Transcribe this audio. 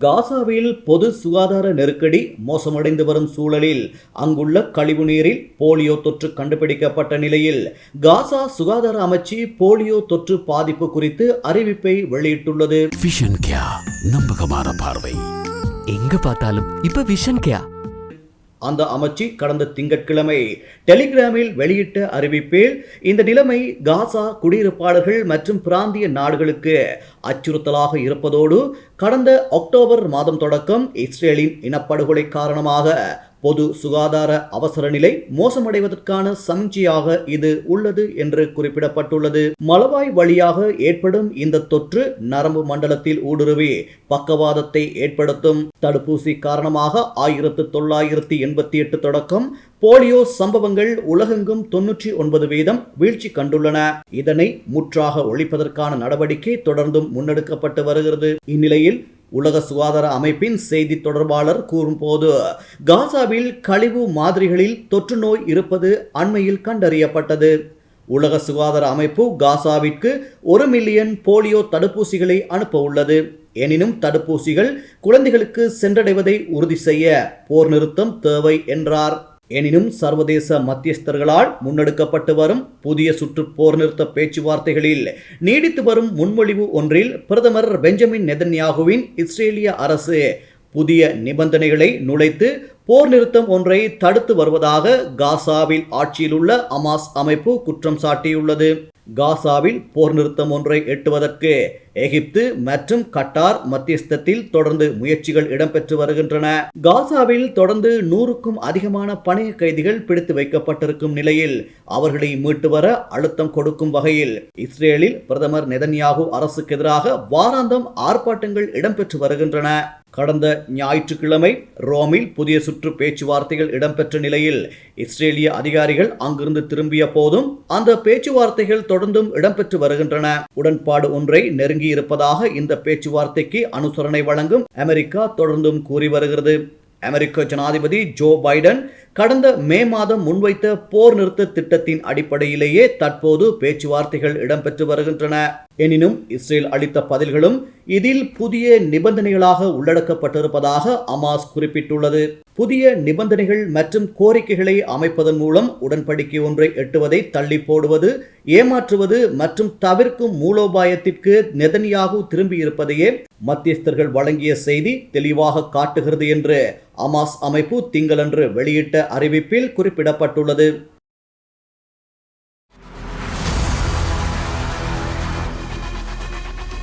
காசாவில் பொது சுகாதார நெருக்கடி மோசமடைந்து வரும் சூழலில் அங்குள்ள கழிவுநீரில் போலியோ தொற்று கண்டுபிடிக்கப்பட்ட நிலையில் காசா சுகாதார அமைச்சு போலியோ தொற்று பாதிப்பு குறித்து அறிவிப்பை வெளியிட்டுள்ளது. விஷன் கியா நம்பகமான பார்வை. எங்க பார்த்தாலும் இப்ப விஷன் கேயா அந்த அமைச்சு கடந்த திங்கட்கிழமை. டெலிகிராமில் வெளியிட்ட அறிவிப்பில் இந்த நிலைமை காசா குடியிருப்பாளர்கள் மற்றும் பிராந்திய நாடுகளுக்கு அச்சுறுத்தலாக இருப்பதோடு கடந்த அக்டோபர் மாதம் தொடக்கம் இஸ்ரேலின் இனப்படுகொலை காரணமாக பொது சுகாதார அவசர நிலை மோசமடைவதற்கான சமிச்சையாக இது உள்ளது என்று குறிப்பிடப்பட்டுள்ளது. மலவாய் வழியாக ஏற்படும் இந்த தொற்று நரம்பு மண்டலத்தில் ஊடுருவி பக்கவாதத்தை ஏற்படுத்தும். தடுப்பூசி காரணமாக ஆயிரத்து தொள்ளாயிரத்தி எண்பத்தி எட்டு தொடக்கம் போலியோ சம்பவங்கள் உலகெங்கும் தொன்னூற்றி ஒன்பது வீதம் வீழ்ச்சி கண்டுள்ளன. இதனை முற்றாக ஒழிப்பதற்கான நடவடிக்கை தொடர்ந்தும் முன்னெடுக்கப்பட்டு வருகிறது. இந்நிலையில் உலக சுகாதார அமைப்பின் செய்தி தொடர்பாளர் கூறும்போது காசாவில் கழிவு மாதிரிகளில் தொற்று நோய் இருப்பது அண்மையில் கண்டறியப்பட்டது. உலக சுகாதார அமைப்பு காசாவிற்கு ஒரு மில்லியன் போலியோ தடுப்பூசிகளை அனுப்ப உள்ளது. எனினும் தடுப்பூசிகள் குழந்தைகளுக்கு சென்றடைவதை உறுதி செய்ய போர் நிறுத்தம் தேவை என்றார். எனினும் சர்வதேச மத்தியஸ்தர்களால் முன்னெடுக்கப்பட்டு வரும் புதிய சுற்று போர் நிறுத்த பேச்சுவார்த்தைகளில் நீடித்து வரும் முன்மொழிவு ஒன்றில் பிரதமர் பெஞ்சமின் நெதன்யாகுவின் இஸ்ரேலிய அரசு புதிய நிபந்தனைகளை நுழைத்து போர் நிறுத்தம் ஒன்றை தடுத்து வருவதாக காசாவில் ஆட்சியில் உள்ள அமாஸ் அமைப்பு குற்றம் சாட்டியுள்ளது. காசாவில் போர் நிறுத்தம் ஒன்றை எட்டுவதற்கு எகிப்து மற்றும் கட்டார் மத்தியஸ்தத்தில் தொடர்ந்து முயற்சிகள் இடம்பெற்று வருகின்றன. காசாவில் தொடர்ந்து நூறுக்கும் அதிகமான பணைய கைதிகள் பிடித்து வைக்கப்பட்டிருக்கும் நிலையில் அவர்களை மீட்டு வர அழுத்தம் கொடுக்கும் வகையில் இஸ்ரேலில் பிரதமர் நெதன்யாகு அரசுக்கு எதிராக வாராந்தம் ஆர்ப்பாட்டங்கள் இடம்பெற்று வருகின்றன. கடந்த ஞாயிற்றுக்கிழமை ரோமில் புதிய சுற்று பேச்சுவார்த்தைகள் இடம்பெற்ற நிலையில் இஸ்ரேலிய அதிகாரிகள் அங்கிருந்து திரும்பிய போதும் அந்த பேச்சுவார்த்தைகள் தொடர்ந்தும் இடம்பெற்று வருகின்றன. உடன்பாடு ஒன்றை நெருங்கி இருப்பதாக இந்த பேச்சுவார்த்தைக்கு அனுசரணை வழங்கும் அமெரிக்கா தொடர்ந்தும் கூறி வருகிறது. அமெரிக்க ஜனாதிபதி ஜோ பைடன் கடந்த மே மாதம் முன்வைத்த போர் நிறுத்த திட்டத்தின் அடிப்படையிலேயே தற்போது பேச்சுவார்த்தைகள் இடம்பெற்று வருகின்றன. எனினும் இஸ்ரேல் அளித்த பதில்களும் இதில் புதிய நிபந்தனைகளாக உள்ளடக்கப்பட்டிருப்பதாக அமாஸ் குறிப்பிட்டுள்ளது. புதிய நிபந்தனைகள் மற்றும் கோரிக்கைகளை அமைப்பதன் மூலம் உடன்படிக்கை ஒன்றை எட்டுவதை தள்ளி போடுவது ஏமாற்றுவது மற்றும் தவிர்க்கும் மூலோபாயத்திற்கு நெதன்யாகு திரும்பியிருப்பதையே மத்தியஸ்தர்கள் வழங்கிய செய்தி தெளிவாக காட்டுகிறது என்று அமாஸ் அமைப்பு திங்களன்று வெளியிட்ட அறிவிப்பில் குறிப்பிடப்பட்டுள்ளது.